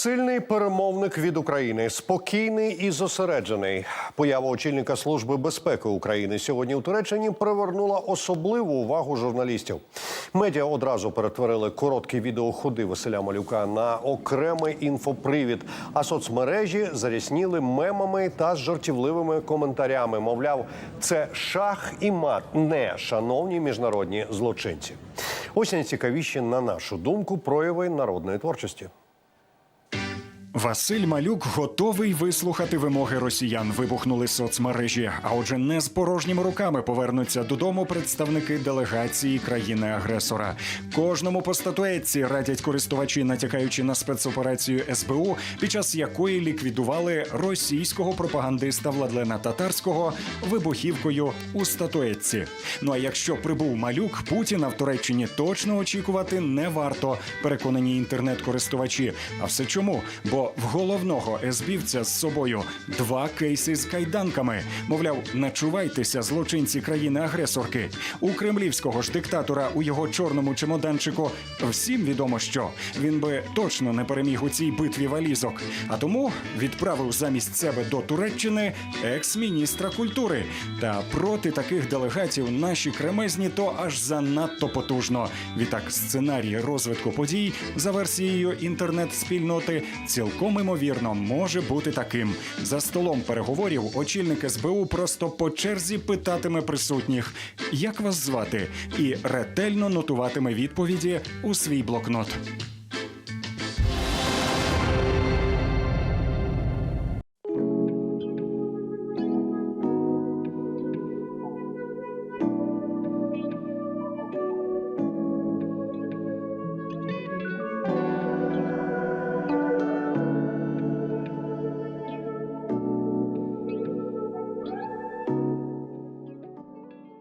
Сильний перемовник від України, спокійний і зосереджений. Поява очільника служби безпеки України сьогодні у Туреччині привернула особливу увагу журналістів. Медіа одразу перетворили короткі відео ходи Василя Малюка на окремий інфопривід. А соцмережі зарясніли мемами та жартівливими коментарями. Мовляв, це шах і мат, не шановні міжнародні злочинці. Ось найцікавіші, на нашу думку, прояви народної творчості. Василь Малюк готовий вислухати вимоги росіян. Вибухнули соцмережі. А отже, не з порожніми руками повернуться додому представники делегації країни-агресора. Кожному по статуетці радять користувачі, натякаючи на спецоперацію СБУ, під час якої ліквідували російського пропагандиста Владлена Татарського вибухівкою у статуетці. Ну а якщо прибув малюк, Путіна в Туреччині точно очікувати не варто. Переконані інтернет-користувачі. А все чому? Бо в головного СБівця з собою два кейси з кайданками. Мовляв, начувайтеся, злочинці країни-агресорки. У кремлівського ж диктатора у його чорному чемоданчику всім відомо, що він би точно не переміг у цій битві валізок. А тому відправив замість себе до Туреччини екс-міністра культури. Та проти таких делегатів наші кремезні то аж занадто потужно. Відтак, сценарій розвитку подій за версією інтернет-спільноти цілком імовірно може бути таким. За столом переговорів очільник СБУ просто по черзі питатиме присутніх, як вас звати, і ретельно нотуватиме відповіді у свій блокнот.